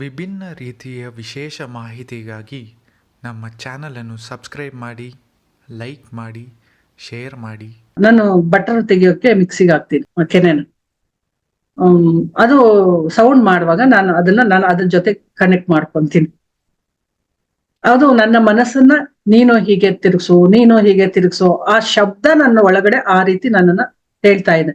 ವಿಭಿನ್ನ ರೀತಿಯ ವಿಶೇಷ ಮಾಹಿತಿಗಾಗಿ ನಮ್ಮ ಚಾನಲನ್ನು ಸಬ್ಸ್ಕ್ರೈಬ್ ಮಾಡಿ, ಲೈಕ್ ಮಾಡಿ, ಶೇರ್ ಮಾಡಿ. ನಾನು ಬಟರ್ ತೆಗಿಯೋಕೆ ಮಿಕ್ಸಿಗೆ ಹಾಕ್ತೀನಿ ಕೆನೆನ ಅದು ಸೌಂಡ್ ಮಾಡುವಾಗ ನಾನು ಅದನ್ನ ನಾನು ಅದ್ರ ಜೊತೆ ಕನೆಕ್ಟ್ ಮಾಡ್ಕೊಂತೀನಿ. ಅದು ನನ್ನ ಮನಸ್ಸನ್ನ ನೀನು ಹೀಗೆ ತಿರುಗಿಸು, ನೀನು ಹೀಗೆ ತಿರುಗಿಸು, ಆ ಶಬ್ದ ನನ್ನ ಒಳಗಡೆ ಆ ರೀತಿ ನನ್ನನ್ನ ಹೇಳ್ತಾ ಇದೆ.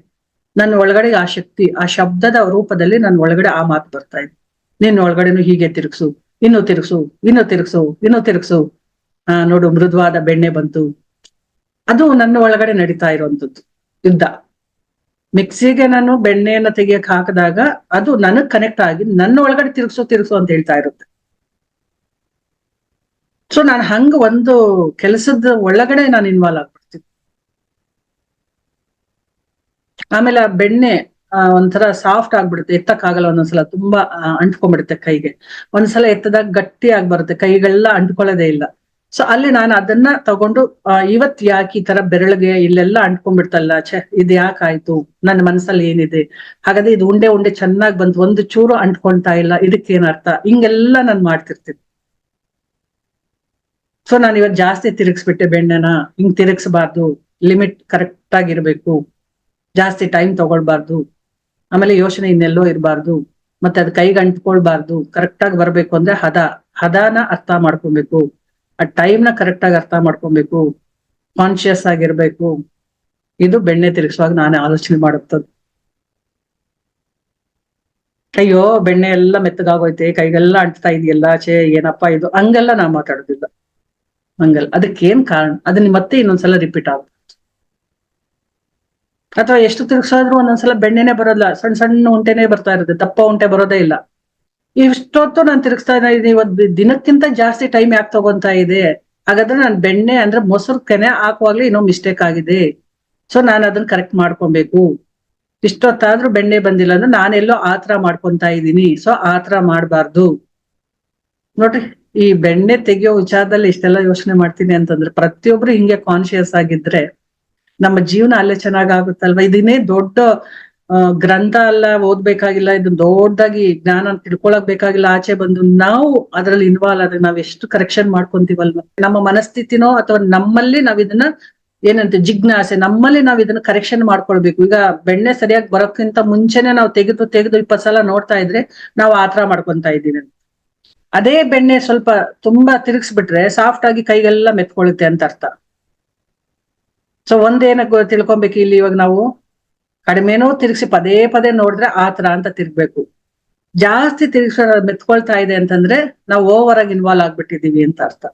ನನ್ನ ಒಳಗಡೆ ಆ ಶಕ್ತಿ, ಆ ಶಬ್ದದ ರೂಪದಲ್ಲಿ ನನ್ನ ಒಳಗಡೆ ಆ ಮಾತು ಬರ್ತಾ ಇದೆ. ನಿನ್ನ ಒಳಗಡೆನು ಹೀಗೆ ತಿರುಗಿಸು, ಇನ್ನು ತಿರುಗಿಸು ಇನ್ನು ತಿರುಗಿಸು ಇನ್ನು ತಿರುಗಿಸು. ಆ, ನೋಡು, ಮೃದುವಾದ ಬೆಣ್ಣೆ ಬಂತು. ಅದು ನನ್ನ ಒಳಗಡೆ ನಡೀತಾ ಇರುವಂತದ್ದು ಯುದ್ಧ. ಮಿಕ್ಸಿಗೆ ನಾನು ಬೆಣ್ಣೆಯನ್ನ ತೆಗಿಯಕ್ ಹಾಕಿದಾಗ ಅದು ನನಗ್ ಕನೆಕ್ಟ್ ಆಗಿ ನನ್ನ ಒಳಗಡೆ ತಿರುಗಿಸು ತಿರುಗಿಸು ಅಂತ ಹೇಳ್ತಾ ಇರುತ್ತೆ. ಸೊ ನಾನು ಹಂಗ ಒಂದು ಕೆಲಸದ ಒಳಗಡೆ ನಾನು ಇನ್ವಾಲ್ವ್ ಆಗ್ಬಿಡ್ತೀನಿ. ಆಮೇಲೆ ಆ ಬೆಣ್ಣೆ ಒಂಥರ ಸಾಫ್ಟ್ ಆಗ್ಬಿಡುತ್ತೆ, ಎತ್ತಕ್ಕಾಗಲ್ಲ ಒಂದೊಂದ್ಸಲ, ತುಂಬಾ ಅಂಟ್ಕೊಂಡ್ಬಿಡುತ್ತೆ ಕೈಗೆ. ಒಂದ್ಸಲ ಎತ್ತದಾಗ ಗಟ್ಟಿ ಆಗ್ಬರುತ್ತೆ ಕೈಗಳೆಲ್ಲ ಅಂಟ್ಕೊಳ್ಳೋದೇ ಇಲ್ಲ. ಸೊ ಅಲ್ಲಿ ನಾನು ಅದನ್ನ ತಗೊಂಡು ಇವತ್ ಯಾಕೆ ಈ ತರ ಬೆರಳಿಗೆ ಇಲ್ಲೆಲ್ಲ ಅಂಟ್ಕೊಂಡ್ಬಿಡ್ತಲ್ಲ, ಛೆ, ಇದು ಯಾಕಾಯ್ತು ನನ್ನ ಮನಸ್ಸಲ್ಲಿ ಏನಿದೆ? ಹಾಗಾದ್ರೆ ಇದು ಉಂಡೆ ಉಂಡೆ ಚೆನ್ನಾಗಿ ಬಂತು ಒಂದು ಚೂರು ಅಂಟ್ಕೊಳ್ತಾ ಇಲ್ಲ, ಇದಕ್ಕೇನ್ ಅರ್ಥ? ಹಿಂಗೆಲ್ಲ ನಾನು ಮಾಡ್ತಿರ್ತೀನಿ. ಸೊ ನಾನು ಇವತ್ತು ಜಾಸ್ತಿ ತಿರುಗಿಸ್ಬಿಟ್ಟೆ ಬೆಣ್ಣೆನ, ಹಿಂಗ್ ತಿರುಗಿಸಬಾರ್ದು, ಲಿಮಿಟ್ ಕರೆಕ್ಟ್ ಆಗಿರ್ಬೇಕು ಜಾಸ್ತಿ ಟೈಮ್ ತಗೊಳ್ಬಾರ್ದು. ಆಮೇಲೆ ಯೋಚನೆ ಇನ್ನೆಲ್ಲೋ ಇರಬಾರ್ದು, ಮತ್ತೆ ಅದು ಕೈಗೆ ಅಂಟ್ಕೊಳ್ಬಾರ್ದು ಕರೆಕ್ಟ್ ಆಗಿ ಬರ್ಬೇಕು ಅಂದ್ರೆ ಹದ, ಹದಾನ ಅರ್ಥ ಮಾಡ್ಕೊಬೇಕು. ಆ ಟೈಮ್ನ ಕರೆಕ್ಟ್ ಆಗಿ ಅರ್ಥ ಮಾಡ್ಕೊಬೇಕು ಕಾನ್ಶಿಯಸ್ ಆಗಿರ್ಬೇಕು. ಇದು ಬೆಣ್ಣೆ ತಿರುಗಿಸುವಾಗ ನಾನೇ ಆಲೋಚನೆ ಮಾಡುತ್ತದ್ದು. ಅಯ್ಯೋ, ಬೆಣ್ಣೆ ಎಲ್ಲ ಮೆತ್ತಗಾಗೋಯ್ತೆ, ಕೈಗೆಲ್ಲ ಅಂಟ್ತಾ ಇದೆಯಲ್ಲ, ಛೇ, ಏನಪ್ಪಾ ಇದು? ಹಂಗೆಲ್ಲ ನಾ ಮಾತಾಡೋದಿಲ್ಲ. ಹಂಗಲ್ಲ. ಅದಕ್ಕೇನ್ ಕಾರಣ? ಅದನ್ನ ಮತ್ತೆ ಇನ್ನೊಂದ್ಸಲ ರಿಪೀಟ್ ಆಗುತ್ತೆ ಅಥವಾ ಎಷ್ಟು ತಿರುಗಿಸಾದ್ರೂ ಒಂದೊಂದ್ಸಲ ಬೆಣ್ಣೆನೆ ಬರೋಲ್ಲ ಸಣ್ಣ ಸಣ್ಣ ಉಂಟೆನೆ ಬರ್ತಾ ಇರುತ್ತೆ, ದಪ್ಪ ಉಂಟೆ ಬರೋದೇ ಇಲ್ಲ. ಇಷ್ಟೊತ್ತು ನಾನು ತಿರುಗಿಸ್ತಾ ಇದ್ದೀನಿ ಇವತ್ತು ದಿನಕ್ಕಿಂತ ಜಾಸ್ತಿ ಟೈಮ್ ಯಾಕೆ ತಗೊಂತ ಇದೆ ಹಾಗಾದ್ರೆ ನಾನು ಬೆಣ್ಣೆ ಅಂದ್ರೆ ಮೊಸರು ಕೆನೆ ಹಾಕುವಾಗ್ಲೇ ಇನ್ನೂ ಮಿಸ್ಟೇಕ್ ಆಗಿದೆ. ಸೊ ನಾನು ಅದನ್ನ ಕರೆಕ್ಟ್ ಮಾಡ್ಕೊಬೇಕು. ಇಷ್ಟೊತ್ತಾದ್ರೂ ಬೆಣ್ಣೆ ಬಂದಿಲ್ಲ ಅಂದ್ರೆ ನಾನೆಲ್ಲೋ ಆತರ ಮಾಡ್ಕೊಂತ ಇದ್ದೀನಿ. ಸೊ ಆತರ ಮಾಡಬಾರ್ದು. ನೋಡ್ರಿ, ಈ ಬೆಣ್ಣೆ ತೆಗಿಯೋ ವಿಚಾರದಲ್ಲಿ ಇಷ್ಟೆಲ್ಲ ಯೋಚನೆ ಮಾಡ್ತೀನಿ ಅಂತಂದ್ರೆ ಪ್ರತಿಯೊಬ್ರು ಹಿಂಗೆ ಕಾನ್ಶಿಯಸ್ ಆಗಿದ್ರೆ ನಮ್ಮ ಜೀವನ ಅಲ್ಲೇ ಚೆನ್ನಾಗಾಗುತ್ತಲ್ವಾ? ಇದನ್ನೇ ದೊಡ್ಡ ಗ್ರಂಥ ಅಲ್ಲ ಓದ್ಬೇಕಾಗಿಲ್ಲ ಇದನ್ನ ದೊಡ್ಡದಾಗಿ ಜ್ಞಾನ ತಿಳ್ಕೊಳಕ್ ಬೇಕಾಗಿಲ್ಲ, ಆಚೆ ಬಂದು ನಾವು ಅದ್ರಲ್ಲಿ ಇನ್ವಾಲ್ವ್ ಆದ್ರೆ ನಾವ್ ಎಷ್ಟು ಕರೆಕ್ಷನ್ ಮಾಡ್ಕೊಂತೀವಲ್ವ? ನಮ್ಮ ಮನಸ್ಥಿತಿನೋ ಅಥವಾ ನಮ್ಮಲ್ಲಿ ನಾವ್ ಇದನ್ನ ಏನಂತ, ಜಿಜ್ಞಾಸೆ, ನಮ್ಮಲ್ಲಿ ನಾವ್ ಇದನ್ನ ಕರೆಕ್ಷನ್ ಮಾಡ್ಕೊಳ್ಬೇಕು. ಈಗ ಬೆಣ್ಣೆ ಸರಿಯಾಗಿ ಬರೋಕ್ಕಿಂತ ಮುಂಚೆನೆ ನಾವು ತೆಗೆದು ತೆಗೆದು ಇಪ್ಪತ್ ಸಲ ನೋಡ್ತಾ ಇದ್ರೆ ನಾವು ಆತರ ಮಾಡ್ಕೊಂತಾ ಇದ್ದೀವಿ. ಅದೇ ಬೆಣ್ಣೆ ಸ್ವಲ್ಪ ತುಂಬಾ ತಿರುಗಿಸ್ಬಿಟ್ರೆ ಸಾಫ್ಟ್ ಆಗಿ ಕೈಗೆಲ್ಲ ಮೆತ್ಕೊಳ್ಳುತ್ತೆ ಅಂತ ಅರ್ಥ. ಸೊ ಒಂದೇನ ತಿಳ್ಕೊಬೇಕು ಇಲ್ಲಿ ಇವಾಗ ನಾವು. ಕಡಿಮೆನೂ ತಿರುಗಿಸಿ ಪದೇ ಪದೇ ನೋಡಿದ್ರೆ ಆತರ ಅಂತ ತಿರ್ಗ್ಬೇಕು. ಜಾಸ್ತಿ ತಿರುಗಿಸ ಮೆತ್ಕೊಳ್ತಾ ಇದೆ ಅಂತಂದ್ರೆ ನಾವು ಓವರ್ ಆಗಿ ಇನ್ವಾಲ್ವ್ ಆಗ್ಬಿಟ್ಟಿದೀವಿ ಅಂತ ಅರ್ಥ.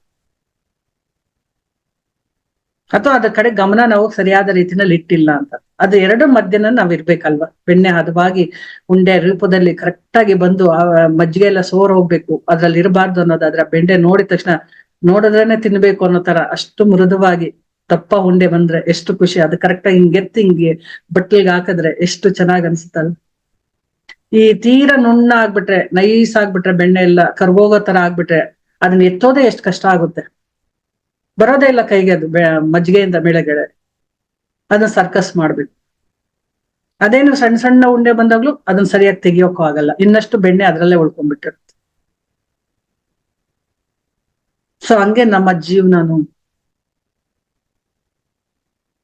ಅಥವಾ ಅದ್ರ ಕಡೆ ಗಮನ ನಾವು ಸರಿಯಾದ ರೀತಿನಲ್ಲಿ ಇಟ್ಟಿಲ್ಲ ಅಂತ. ಅದು ಎರಡು ಮಧ್ಯನ ನಾವ್ ಇರ್ಬೇಕಲ್ವಾ? ಬೆಣ್ಣೆ ಹದವಾಗಿ ಉಂಡೆ ರೂಪದಲ್ಲಿ ಕರೆಕ್ಟ್ ಆಗಿ ಬಂದು, ಆ, ಮಜ್ಜಿಗೆ ಎಲ್ಲ ಸೋರ್ ಹೋಗ್ಬೇಕು. ಅದ್ರಲ್ಲಿ ಇರಬಾರ್ದು ಅನ್ನೋದಾದ್ರೆ ಬೆಂಡೆ ನೋಡಿದ ತಕ್ಷಣ ನೋಡಿದ್ರೇನೆ ತಿನ್ಬೇಕು ಅನ್ನೋ ತರ ಅಷ್ಟು ಮೃದುವಾಗಿ ದಪ್ಪ ಉಂಡೆ ಬಂದ್ರೆ ಎಷ್ಟು ಖುಷಿ. ಅದು ಕರೆಕ್ಟ್ ಆಗಿ ಹಿಂಗೆ ಎತ್ತಿ ಹಿಂಗೆ ಬಟ್ಲಿಗೆ ಹಾಕಿದ್ರೆ ಎಷ್ಟು ಚೆನ್ನಾಗ್ ಅನ್ಸುತ್ತಲ್ಲ ಈ ತೀರ ನುಣ್ಣ ಆಗ್ಬಿಟ್ರೆ, ನೈಸ್ ಆಗ್ಬಿಟ್ರೆ ಬೆಣ್ಣೆ ಎಲ್ಲ, ಕರ್ಗೋಗೋ ತರ ಆಗ್ಬಿಟ್ರೆ ಅದನ್ನ ಎತ್ತೋದೇ ಎಷ್ಟು ಕಷ್ಟ ಆಗುತ್ತೆ. ಬರೋದೇ ಇಲ್ಲ ಕೈಗೆ ಅದು ಮಜ್ಜಿಗೆಯಿಂದ ಬೆಳಗಡೆ ಅದನ್ನ ಸರ್ಕಸ್ ಮಾಡ್ಬೇಕು. ಅದೇನು ಸಣ್ಣ ಸಣ್ಣ ಉಂಡೆ ಬಂದಾಗ್ಲೂ ಅದನ್ನ ಸರಿಯಾಗಿ ತೆಗಿಯೋಕ್ಕೂ ಆಗಲ್ಲ. ಇನ್ನಷ್ಟು ಬೆಣ್ಣೆ ಅದ್ರಲ್ಲೇ ಉಳ್ಕೊಂಡ್ಬಿಟ್ಟಿರುತ್ತೆ. ಸೊ ಹಂಗೆ ನಮ್ಮ ಜೀವನನು.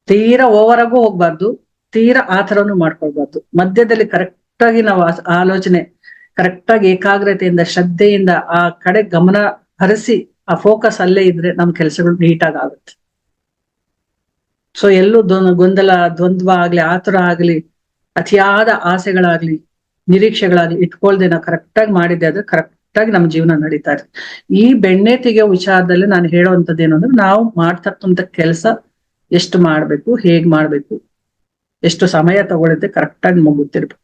ತೀರಾ ಓವರ್ ಹೋಗ್ಬಾರ್ದು, ತೀರಾ ಆ ಥರನೂ ಮಾಡ್ಕೊಳ್ಬಾರ್ದು. ಮಧ್ಯದಲ್ಲಿ ಕರೆಕ್ಟ್ ಆಗಿ ನಾವು ಆಲೋಚನೆ ಕರೆಕ್ಟ್ ಆಗಿ ಏಕಾಗ್ರತೆಯಿಂದ, ಶ್ರದ್ಧೆಯಿಂದ ಆ ಕಡೆ ಗಮನ ಹರಿಸಿ, ಆ ಫೋಕಸ್ ಅಲ್ಲೇ ಇದ್ರೆ ನಮ್ ಕೆಲಸಗಳು ನೀಟಾಗಿ ಆಗುತ್ತೆ. ಸೊ ಎಲ್ಲೂ ಗೊಂದಲ, ದ್ವಂದ್ವ ಆಗ್ಲಿ ಆತುರ ಆಗ್ಲಿ, ಅತಿಯಾದ ಆಸೆಗಳಾಗ್ಲಿ, ನಿರೀಕ್ಷೆಗಳಾಗ್ಲಿ ಇಟ್ಕೊಳ್ದೆ ನಾವು ಕರೆಕ್ಟ್ ಆಗಿ ಮಾಡಿದ್ದೆ ಅದು ಕರೆಕ್ಟ್ ಆಗಿ ನಮ್ಮ ಜೀವನ ನಡೀತಾ ಇರುತ್ತೆ. ಈ ಬೆಣ್ಣೆ ತೆಗೆಯೋ ವಿಚಾರದಲ್ಲಿ ನಾನು ಹೇಳುವಂತದ್ದು ಏನು ಅಂದ್ರೆ ನಾವು ಮಾಡ್ತಕ್ಕಂಥ ಕೆಲಸ ಎಷ್ಟು ಮಾಡ್ಬೇಕು, ಹೇಗ್ ಮಾಡ್ಬೇಕು, ಎಷ್ಟು ಸಮಯ ತಗೊಳುತ್ತೆ ಕರೆಕ್ಟ್ ಆಗಿ ಮುಗುತ್ತಿರ್ಬೇಕು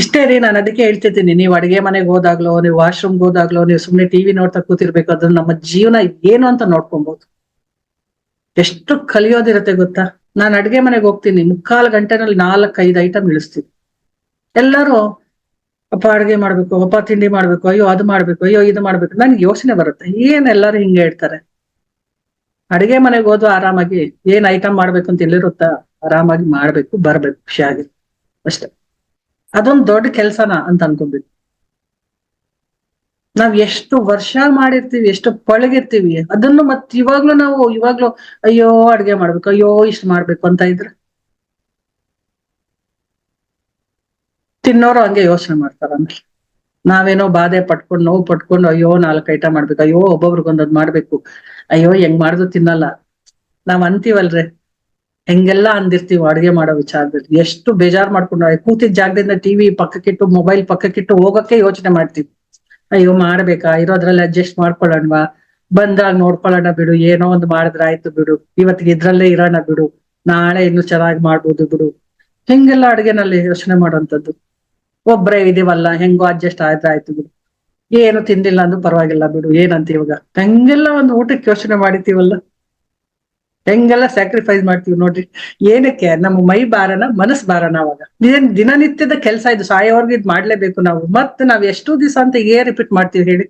ಇಷ್ಟೇ ರೀ, ನಾನು ಅದಕ್ಕೆ ಹೇಳ್ತಿದ್ದೀನಿ. ನೀವು ಅಡಿಗೆ ಮನೆಗೆ ಹೋದಾಗ್ಲೋ, ನೀವು ವಾಶ್ರೂಮ್ಗೆ ಹೋದಾಗ್ಲೋ, ನೀವು ಸುಮ್ನೆ ಟಿವಿ ನೋಡ್ತಾ ಕೂತಿರ್ಬೇಕು ಅದನ್ನ ನಮ್ಮ ಜೀವನ ಏನು ಅಂತ ನೋಡ್ಕೊಬಹುದು ಎಷ್ಟು ಕಲಿಯೋದಿರತ್ತೆ ಗೊತ್ತಾ? ನಾನು ಅಡಿಗೆ ಮನೆಗೆ ಹೋಗ್ತೀನಿ, ಮುಕ್ಕಾಲು ಗಂಟೆನಲ್ಲಿ ನಾಲ್ಕೈದು ಐಟಮ್ ಇಳಿಸ್ತೀನಿ. ಎಲ್ಲರೂ, ಅಪ್ಪ, ಅಡಿಗೆ ಮಾಡ್ಬೇಕು, ಅಪ್ಪ, ತಿಂಡಿ ಮಾಡ್ಬೇಕು, ಅಯ್ಯೋ, ಅದು ಮಾಡ್ಬೇಕು, ಅಯ್ಯೋ, ಇದು ಮಾಡ್ಬೇಕು. ನನ್ಗೆ ಯೋಚನೆ ಬರುತ್ತೆ. ಏನ್ ಎಲ್ಲರೂ ಹಿಂಗೆ ಹೇಳ್ತಾರೆ? ಅಡಿಗೆ ಮನೆಗೆ ಹೋದ್ವು ಆರಾಮಾಗಿ ಏನ್ ಐಟಮ್ ಮಾಡ್ಬೇಕು ಅಂತ ಎಲ್ಲಿರುತ್ತಾ ಆರಾಮಾಗಿ ಮಾಡ್ಬೇಕು, ಬರ್ಬೇಕು ಖುಷಿಯಾಗಿ ಅಷ್ಟೆ. ಅದೊಂದ್ ದೊಡ್ಡ ಕೆಲ್ಸನ ಅಂತ ಅನ್ಕೊಬೇಕು ನಾವ್ ಎಷ್ಟು ವರ್ಷ ಮಾಡಿರ್ತೀವಿ, ಎಷ್ಟು ಪಳಗಿರ್ತೀವಿ, ಅದನ್ನು ಮತ್ ಇವಾಗ್ಲೂ ನಾವು ಇವಾಗ್ಲೂ ಅಯ್ಯೋ ಅಡ್ಗೆ ಮಾಡ್ಬೇಕು, ಅಯ್ಯೋ ಇಷ್ಟ ಮಾಡ್ಬೇಕು ಅಂತ ಇದ್ರೆ. ತಿನ್ನೋರು ಹಂಗೆ ಯೋಚನೆ ಮಾಡ್ತಾರ ಆಮೇಲೆ. ನಾವೇನೋ ಬಾಧೆ ಪಟ್ಕೊಂಡು ನೋವು ಪಟ್ಕೊಂಡು ಅಯ್ಯೋ ನಾಲ್ಕು ಐಟಮ್ ಮಾಡ್ಬೇಕು, ಅಯ್ಯೋ ಒಬ್ಬೊಬ್ರಿಗೊಂದದ್ ಮಾಡ್ಬೇಕು. ಅಯ್ಯೋ ಹೆಂಗ್ ಮಾಡುದು ತಿನ್ನಲ್ಲ. ನಾವ್ ಅಂತೀವಲ್ರಿ. ಹೆಂಗೆಲ್ಲಾ ಅಂದಿರ್ತೀವಿ ಅಡ್ಗೆ ಮಾಡೋ ವಿಚಾರದಲ್ಲಿ. ಎಷ್ಟು ಬೇಜಾರ್ ಮಾಡ್ಕೊಂಡು ಕೂತಿದ್ ಜಾಗದಿಂದ ಟಿವಿ ಪಕ್ಕಕ್ಕಿಟ್ಟು, ಮೊಬೈಲ್ ಪಕ್ಕಕ್ಕಿಟ್ಟು ಹೋಗಕ್ಕೆ ಯೋಚನೆ ಮಾಡ್ತೀವಿ. ಅಯ್ಯೋ ಮಾಡ್ಬೇಕಾ? ಇರೋದ್ರಲ್ಲಿ ಅಡ್ಜಸ್ಟ್ ಮಾಡ್ಕೊಳ್ಳೋಣವಾ? ಬಂದಾಗ ನೋಡ್ಕೊಳ್ಳೋಣ ಬಿಡು. ಏನೋ ಒಂದು ಮಾಡಿದ್ರ ಆಯ್ತು ಬಿಡು. ಇವತ್ತಿಗೆ ಇದ್ರಲ್ಲೇ ಇರೋಣ ಬಿಡು. ನಾಳೆ ಇನ್ನು ಚೆನ್ನಾಗಿ ಮಾಡ್ಬೋದು ಬಿಡು. ಹಿಂಗೆಲ್ಲ ಅಡ್ಗೆನಲ್ಲಿ ಯೋಚನೆ ಮಾಡುವಂತದ್ದು ಒಬ್ರೇ ಇದೀವಲ್ಲ, ಹೆಂಗೋ ಅಡ್ಜಸ್ಟ್ ಆಯ್ತಾ, ಆಯ್ತು ಬಿಡು. ಏನು ತಿಂದಿಲ್ಲ ಅಂದ್ರೂ ಪರವಾಗಿಲ್ಲ ಬಿಡು, ಏನಂತ ಇವಾಗ? ಹೆಂಗೆಲ್ಲ ಒಂದು ಊಟಕ್ಕೆ ಯೋಚನೆ ಮಾಡಿತೀವಲ್ಲ ಹೆಂಗೆಲ್ಲ ಸ್ಯಾಕ್ರಿಫೈಸ್ ಮಾಡ್ತೀವಿ ನೋಡ್ರಿ. ಏನಕ್ಕೆ? ನಮ್ಮ ಮೈ ಬಾರನ ಮನಸ್ ಬಾರನ ಅವಾಗ. ಇದೇನ್ ದಿನನಿತ್ಯದ ಕೆಲಸ ಇದು, ಸಾಯೋವರೆಗೂ ಇದು ಮಾಡ್ಲೇಬೇಕು ನಾವು. ಮತ್ತೆ ನಾವ್ ಎಷ್ಟು ದಿವಸ ಅಂತ ಏ ರಿಪೀಟ್ ಮಾಡ್ತೀವಿ ಹೇಳಿ.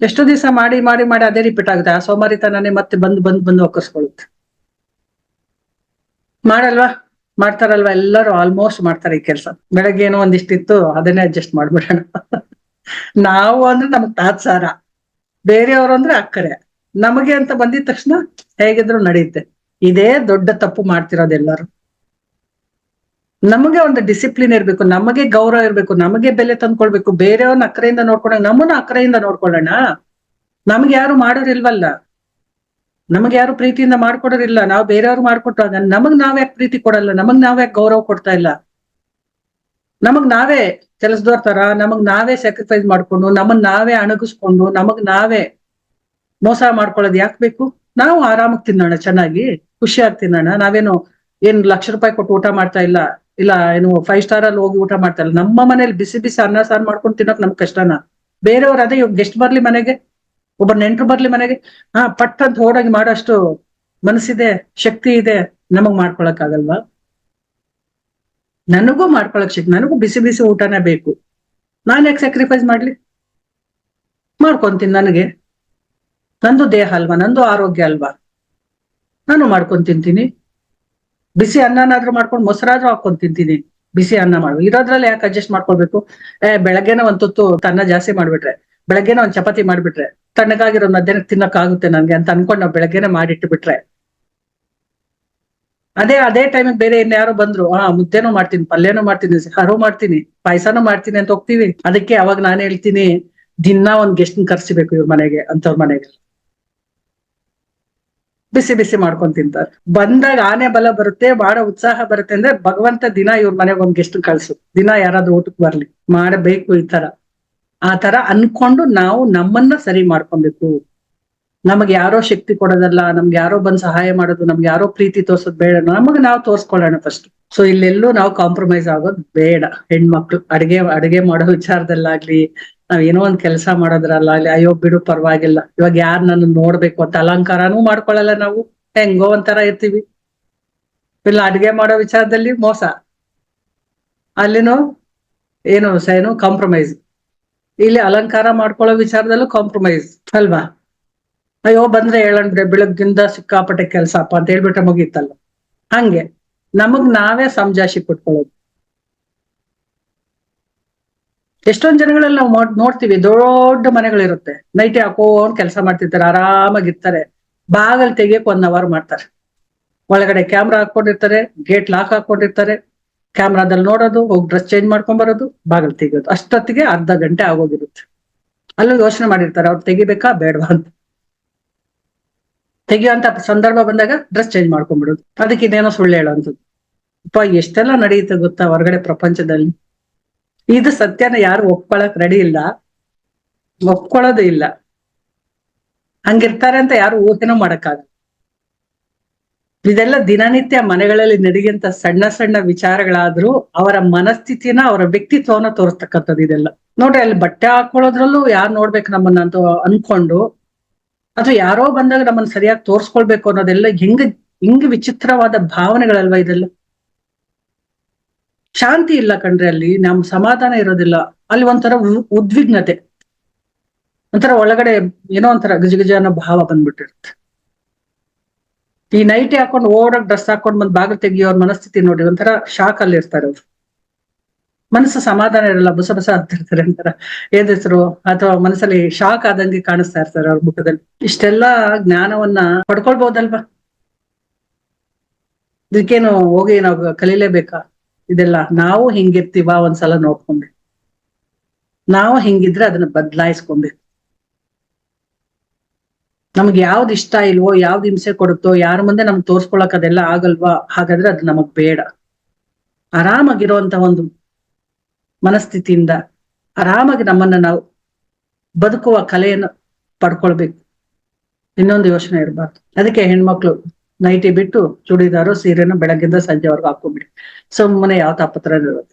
ಎಷ್ಟು ದಿವಸ ಮಾಡಿ ಮಾಡಿ ಮಾಡಿ ಅದೇ ರಿಪೀಟ್ ಆಗುತ್ತೆ. ಆ ಸೋಮಾರಿತನೇ ಮತ್ತೆ ಬಂದು ಬಂದು ಬಂದು ಒಕ್ಕರ್ಸ್ಕೊಳ್ಳುತ್ತೆ ಮಾಡಲ್ವಾ? ಮಾಡ್ತಾರಲ್ವಾ ಎಲ್ಲರೂ ಆಲ್ಮೋಸ್ಟ್ ಮಾಡ್ತಾರೆ ಈ ಕೆಲಸ. ಬೆಳಗ್ಗೆ ಏನೋ ಒಂದಿಷ್ಟಿತ್ತು, ಅದನ್ನೇ ಅಡ್ಜಸ್ಟ್ ಮಾಡ್ಬಿಡೋಣ. ನಾವು ಅಂದ್ರೆ ನಮ್ಗ್ ತಾತ್ಸಾರ. ಬೇರೆಯವರು ಅಂದ್ರೆ ಅಕ್ಕರೆ. ನಮಗೆ ಅಂತ ಬಂದಿದ ತಕ್ಷಣ ಹೇಗಿದ್ರು ನಡೆಯುತ್ತೆ. ಇದೇ ದೊಡ್ಡ ತಪ್ಪು ಮಾಡ್ತಿರೋದೆಲ್ಲರೂ ನಮಗೆ ಒಂದು ಡಿಸಿಪ್ಲಿನ್ ಇರ್ಬೇಕು, ನಮಗೆ ಗೌರವ ಇರ್ಬೇಕು, ನಮಗೆ ಬೆಲೆ ತಂದ್ಕೊಳ್ಬೇಕು. ಬೇರೆಯವ್ರನ್ನ ಅಕ್ಕರೆಯಿಂದ ನೋಡ್ಕೊಂಡಾಗ ನಮ್ಮನ್ನ ಅಕ್ಕರೆಯಿಂದ ನೋಡ್ಕೊಳ್ಳೋಣ. ನಮ್ಗೆ ಯಾರು ಮಾಡೋರಿಲ್ವಲ್ಲ. ನಮಗೆ ಯಾರು ಪ್ರೀತಿಯಿಂದ ಮಾಡ್ಕೊಡೋರಿಲ್ಲ. ನಾವು ಬೇರೆಯವ್ರು ಮಾಡ್ಕೊಟ್ಟಾಗ ನಮಗ್ ನಾವ್ಯಾಕ್ ಪ್ರೀತಿ ಕೊಡಲ್ಲ? ನಮಗ್ ನಾವ್ಯಾಕ್ ಗೌರವ ಕೊಡ್ತಾ ಇಲ್ಲ? ನಮಗ್ ನಾವೇ ಕೆಲಸದವ್ರ ತರ, ನಮಗ್ ನಾವೇ ಸ್ಯಾಕ್ರಿಫೈಸ್ ಮಾಡ್ಕೊಂಡು, ನಮಗ್ ನಾವೇ ಅಣಗಿಸ್ಕೊಂಡು, ನಮಗ್ ನಾವೇ ಮೋಸ ಮಾಡ್ಕೊಳ್ಳೋದು ಯಾಕೆ ಬೇಕು? ನಾವು ಆರಾಮಾಗಿ ತಿನ್ನೋಣ, ಚೆನ್ನಾಗಿ, ಖುಷಿಯಾಗಿ ತಿನ್ನೋಣ. ನಾವೇನು ಏನ್ ಲಕ್ಷ ರೂಪಾಯಿ ಕೊಟ್ಟು ಊಟ ಮಾಡ್ತಾ ಇಲ್ಲ ಇಲ್ಲ ಏನು ಫೈವ್ ಸ್ಟಾರ್ ಅಲ್ಲಿ ಹೋಗಿ ಊಟ ಮಾಡ್ತಾ ಇಲ್ಲ. ನಮ್ಮ ಮನೇಲಿ ಬಿಸಿ ಬಿಸಿ ಅನ್ನ ಸಾರು ಮಾಡ್ಕೊಂಡು ತಿನ್ನೋಕ್ ನಮ್ಗೆ ಕಷ್ಟನಾ? ಬೇರೆಯವ್ರ ಅದೇ ಇವಾಗ ಗೆಸ್ಟ್ ಬರ್ಲಿ ಮನೆಗೆ. ಒಬ್ಬ ನೆಂಟ್ರು ಬರ್ಲಿ ಮನೆಗೆ, ಹಾ ಪಟ್ ಅಂತ ಓಡಾಗಿ ಮಾಡೋಷ್ಟು ಮನಸ್ಸಿದೆ, ಶಕ್ತಿ ಇದೆ, ನಮಗ್ ಮಾಡ್ಕೊಳಕ್ ಆಗಲ್ವಾ ನನಗೂ ಮಾಡ್ಕೊಳಕ್ ಶಕ್ತಿ, ನನಗೂ ಬಿಸಿ ಬಿಸಿ ಊಟನೇ ಬೇಕು. ನಾನ್ ಯಾಕೆ ಸ್ಯಾಕ್ರಿಫೈಸ್ ಮಾಡ್ಲಿ? ಮಾಡ್ಕೊಂತೀನಿ ನನಗೆ. ನಂದು ದೇಹ ಅಲ್ವಾ, ನಂದು ಆರೋಗ್ಯ ಅಲ್ವಾ? ನಾನು ಮಾಡ್ಕೊಂಡ್ ತಿಂತೀನಿ. ಬಿಸಿ ಅನ್ನನಾದ್ರೂ ಮಾಡ್ಕೊಂಡು ಮೊಸರಾದ್ರೂ ಹಾಕೊಂಡ್ ತಿಂತೀನಿ. ಬಿಸಿ ಅನ್ನ ಮಾಡ್ಬೇಕು ಇರೋದ್ರಲ್ಲಿ ಯಾಕೆ ಅಡ್ಜಸ್ಟ್ ಮಾಡ್ಕೊಳ್ಬೇಕು? ಏ, ಬೆಳಗ್ಗೆನ ಒಂದ್ ತುತ್ತು ಅನ್ನ ಜಾಸ್ತಿ ಮಾಡ್ಬಿಟ್ರೆ. ಬೆಳಗ್ಗೆನ ಒಂದ್ ಚಪಾತಿ ಮಾಡ್ಬಿಟ್ರೆ, ತಣ್ಣಗಾಗಿರೋ ಮಧ್ಯಾಹ್ನ ತಿನ್ನಕ್ಕಾಗುತ್ತೆ ನನ್ಗೆ ಅಂತ ಅನ್ಕೊಂಡು ನಾವು ಬೆಳಗ್ಗೆನೆ ಮಾಡಿಟ್ಟು ಬಿಟ್ರೆ ಅದೇ ಅದೇ ಟೈಮಿಗೆ ಬೇರೆ ಇನ್ಯಾರೋ ಬಂದ್ರು ಹಾ ಮುದ್ದೆನೂ ಮಾಡ್ತೀನಿ, ಪಲ್ಯನೂ ಮಾಡ್ತೀನಿ, ಸಾರು ಮಾಡ್ತೀನಿ, ಪಾಯಸನೂ ಮಾಡ್ತೀನಿ ಅಂತ ಹೋಗ್ತೀವಿ. ಅದಕ್ಕೆ ಅವಾಗ ನಾನು ಹೇಳ್ತೀನಿ, ದಿನ ಒಂದ್ ಗೆಸ್ಟ್ ಕರ್ಸಿಬೇಕು ಇವ್ರ ಮನೆಗೆ, ಅಂತವ್ರ ಮನೆಗೆ. ಬಿಸಿ ಬಿಸಿ ಮಾಡ್ಕೊಂಡ್ ತಿಂತಾರೆ. ಬಂದಾಗ ಆನೆ ಬಲ ಬರುತ್ತೆ ಬಹಳ ಉತ್ಸಾಹ ಬರುತ್ತೆ ಅಂದ್ರೆ ಭಗವಂತ ದಿನ ಇವ್ರ ಮನೆಗೆ ಒಂದ್ ಗೆಸ್ಟ್ ಕಳ್ಸು. ದಿನ ಯಾರಾದ್ರೂ ಊಟಕ್ಕೆ ಬರ್ಲಿ, ಮಾಡಬೇಕು ಈ ತರ ಆ ತರ ಅನ್ಕೊಂಡು ನಾವು ನಮ್ಮನ್ನ ಸರಿ ಮಾಡ್ಕೊಬೇಕು. ನಮಗೆ ಯಾರೋ ಶಕ್ತಿ ಕೊಡೋದಲ್ಲ, ನಮ್ಗೆ ಯಾರೋ ಬಂದ್ ಸಹಾಯ ಮಾಡೋದು, ನಮ್ಗೆ ಯಾರೋ ಪ್ರೀತಿ ತೋರ್ಸೋದ್ ಬೇಡ ನಮಗ್ ನಾವು ತೋರ್ಸ್ಕೊಳ್ಳೋಣ ಫಸ್ಟ್ ಸೊ ಇಲ್ಲೆಲ್ಲೂ ನಾವು ಕಾಂಪ್ರಮೈಸ್ ಆಗೋದ್ ಬೇಡ. ಹೆಣ್ಮಕ್ಳು, ಅಡಿಗೆ ಅಡಿಗೆ ಮಾಡೋ ವಿಚಾರದಲ್ಲಾಗ್ಲಿ, ನಾವ್ ಏನೋ ಒಂದ್ ಕೆಲಸ ಮಾಡೋದ್ರಲ್ಲಾಗ್ಲಿ, ಅಯ್ಯೋ ಬಿಡು ಪರವಾಗಿಲ್ಲ. ಇವಾಗ ಯಾರ್ ನನ್ನ ನೋಡ್ಬೇಕು ಅಂತ ಅಲಂಕಾರನೂ ಮಾಡ್ಕೊಳಲ್ಲ ನಾವು. ಹೆಂಗೋ ಒಂಥರ ಇರ್ತೀವಿ. ಇಲ್ಲ, ಅಡಿಗೆ ಮಾಡೋ ವಿಚಾರದಲ್ಲಿ ಮೋಸ. ಅಲ್ಲಿನೂ ಏನು ಸ- ಏನು ಕಾಂಪ್ರಮೈಸ್ ಇಲ್ಲಿ ಅಲಂಕಾರ ಮಾಡ್ಕೊಳ್ಳೋ ವಿಚಾರದಲ್ಲೂ ಕಾಂಪ್ರಮೈಸ್ ಅಲ್ವಾ? ಅಯ್ಯೋ, ಬಂದ್ರೆ ಹೇಳಂದ್ರೆ ಬೆಳಗ್ಗಿಂದ ಸಿಕ್ಕಾಪಟ್ಟೆ ಕೆಲ್ಸಪ್ಪ ಅಂತ ಹೇಳ್ಬಿಟ್ರೆ ಮುಗೀತಲ್ಲ ಹಂಗೆ, ನಮಗ್ ನಾವೇ ಸಮಜಾಶಿ ಕೊಟ್ಕೊಳ್ಳೋದು. ಎಷ್ಟೊಂದ್ ಜನಗಳಲ್ಲಿ ನಾವು ನೋಡ್- ನೋಡ್ತೀವಿ, ದೊಡ್ಡ ಮನೆಗಳಿರುತ್ತೆ. ನೈಟಿ ಹಾಕೊಂಡ್ ಕೆಲಸ ಮಾಡ್ತಿರ್ತಾರೆ, ಆರಾಮಾಗಿರ್ತಾರೆ. ಬಾಗಲ್ ತೆಗಿಯಕ್ ಒನ್ ಅವರ್ ಮಾಡ್ತಾರೆ. ಒಳಗಡೆ ಕ್ಯಾಮ್ರಾ ಹಾಕೊಂಡಿರ್ತಾರೆ ಗೇಟ್ ಲಾಕ್ ಹಾಕೊಂಡಿರ್ತಾರೆ ಕ್ಯಾಮ್ರಾದಲ್ಲಿ ನೋಡೋದು, ಹೋಗಿ ಡ್ರೆಸ್ ಚೇಂಜ್ ಮಾಡ್ಕೊಂಡ್ ಬರೋದು, ಬಾಗಿಲು ತೆಗಿಯೋದು. ಅಷ್ಟೊತ್ತಿಗೆ ಅರ್ಧ ಗಂಟೆ ಆಗೋಗಿರುತ್ತೆ. ಅಲ್ಲೂ ಯೋಚನೆ ಮಾಡಿರ್ತಾರೆ, ಅವ್ರು ತೆಗಿಬೇಕಾ ಬೇಡವಾ ಅಂತ. ತೆಗಿಯುವಂತ ಸಂದರ್ಭ ಬಂದಾಗ ಡ್ರೆಸ್ ಚೇಂಜ್ ಮಾಡ್ಕೊಂಡ್ಬಿಡೋದು ಅದಕ್ಕೆ ಇನ್ನೇನೋ ಸುಳ್ಳು ಹೇಳೋಂಥದ್ದು. ಅಪ್ಪ, ಎಷ್ಟೆಲ್ಲ ನಡೆಯುತ್ತೆ ಗೊತ್ತಾ ಹೊರಗಡೆ ಪ್ರಪಂಚದಲ್ಲಿ? ಇದು ಸತ್ಯನ ಯಾರು ಒಪ್ಕೊಳಕ್ ರೆಡಿ ಇಲ್ಲ. ಒಪ್ಕೊಳ್ಳೋದು ಇಲ್ಲ. ಹಂಗಿರ್ತಾರೆ ಅಂತ ಯಾರು ಊಹೆನೂ ಮಾಡಕ್ಕಾಗಲ್ಲ. ಇದೆಲ್ಲ ದಿನನಿತ್ಯ ಮನೆಗಳಲ್ಲಿ ನಡೆಯುವಂತ ಸಣ್ಣ ಸಣ್ಣ ವಿಚಾರಗಳಾದ್ರೂ ಅವರ ಮನಸ್ಥಿತಿನ ಅವರ ವ್ಯಕ್ತಿತ್ವವನ್ನ ತೋರಿಸ್ತಕ್ಕಂಥದ್ದು ಇದೆಲ್ಲ. ನೋಡ್ರಿ, ಅಲ್ಲಿ ಬಟ್ಟೆ ಹಾಕೊಳ್ಳೋದ್ರಲ್ಲೂ ಯಾರು ನೋಡ್ಬೇಕು ನಮ್ಮನ್ನ ಅಂತ ಅನ್ಕೊಂಡು ಅಥವಾ ಯಾರೋ ಬಂದಾಗ ನಮ್ಮನ್ನ ಸರಿಯಾಗಿ ತೋರ್ಸ್ಕೊಳ್ಬೇಕು ಅನ್ನೋದೆಲ್ಲ ಹೆಂಗ, ಹಿಂಗ್ ವಿಚಿತ್ರವಾದ ಭಾವನೆಗಳಲ್ವಾ ಇದೆಲ್ಲ. ಶಾಂತಿ ಇಲ್ಲ ಕಣ್ರಿ ಅಲ್ಲಿ, ನಮ್ ಸಮಾಧಾನ ಇರೋದಿಲ್ಲ. ಅಲ್ಲಿ ಒಂಥರ ಉದ್ವಿಗ್ನತೆ. ಒಂಥರ ಒಳಗಡೆ ಏನೋ ಒಂಥರ ಗಜಗಜ ಅನ್ನೋ ಭಾವ ಬಂದ್ಬಿಟ್ಟಿರುತ್ತೆ. ಈ ನೈಟಿ ಹಾಕೊಂಡು ಓಡಕ್ ಡ್ರೆಸ್ ಹಾಕೊಂಡು ಬಂದ್ ಬಾಗಿಲು ತೆಗಿಯೋರ್ ಮನಸ್ಥಿತಿ ನೋಡಿ, ಒಂಥರ ಶಾಕ್ ಅಲ್ಲಿ ಇರ್ತಾರೆ ಅವ್ರು. ಮನಸ್ಸು ಸಮಾಧಾನ ಇರಲ್ಲ, ಬಸ ಬಸ ಅಂತಿರ್ತಾರೆ ಅಂತಾರ. ಏನ್ ಹೆಸರು? ಅಥವಾ ಮನಸ್ಸಲ್ಲಿ ಶಾಕ್ ಆದಂಗೆ ಕಾಣಿಸ್ತಾ ಇರ್ತಾರೆ ಅವ್ರ ಮುಖದಲ್ಲಿ. ಇಷ್ಟೆಲ್ಲಾ ಜ್ಞಾನವನ್ನ ಪಡ್ಕೊಳ್ಬಹುದಲ್ವಾ ಇದಕ್ಕೇನು ಹೋಗಿ ನಾವು ಕಲೀಲೇಬೇಕಾ? ಇದೆಲ್ಲ ನಾವು ಹಿಂಗಿರ್ತೀವ ಒಂದ್ಸಲ ನೋಡ್ಕೊಂಬೇಕು ನಾವು ಹಿಂಗಿದ್ರೆ ಅದನ್ನ ಬದಲಾಯಿಸ್ಕೊಬೇಕು ನಮ್ಗೆ ಯಾವ್ದು ಇಷ್ಟ ಇಲ್ವೋ, ಯಾವ್ದು ಹಿಂಸೆ ಕೊಡುತ್ತೋ, ಯಾರ ಮುಂದೆ ನಮ್ಗೆ ತೋರ್ಸ್ಕೊಳಕ್ ಅದೆಲ್ಲ ಆಗಲ್ವಾ? ಹಾಗಾದ್ರೆ ಅದು ನಮಗ್ ಬೇಡ. ಆರಾಮಾಗಿರುವಂತ ಒಂದು ಮನಸ್ಥಿತಿಯಿಂದ ಆರಾಮಾಗಿ ನಮ್ಮನ್ನ ನಾವು ಬದುಕುವ ಕಲೆಯನ್ನು ಪಡ್ಕೊಳ್ಬೇಕು. ಇನ್ನೊಂದು ಯೋಚನೆ ಇರಬಾರ್ದು. ಅದಕ್ಕೆ ಹೆಣ್ಮಕ್ಳು ನೈಟಿ ಬಿಟ್ಟು ಚೂಡಿದಾರು, ಸೀರೆನ ಬೆಳಗ್ಗಿಂದ ಸಂಜೆವರೆಗೂ ಹಾಕೊಂಡ್ಬಿಡಿ ಸುಮ್ಮನೆ ಯಾವ ತಾಪತ್ರ ಇರೋದು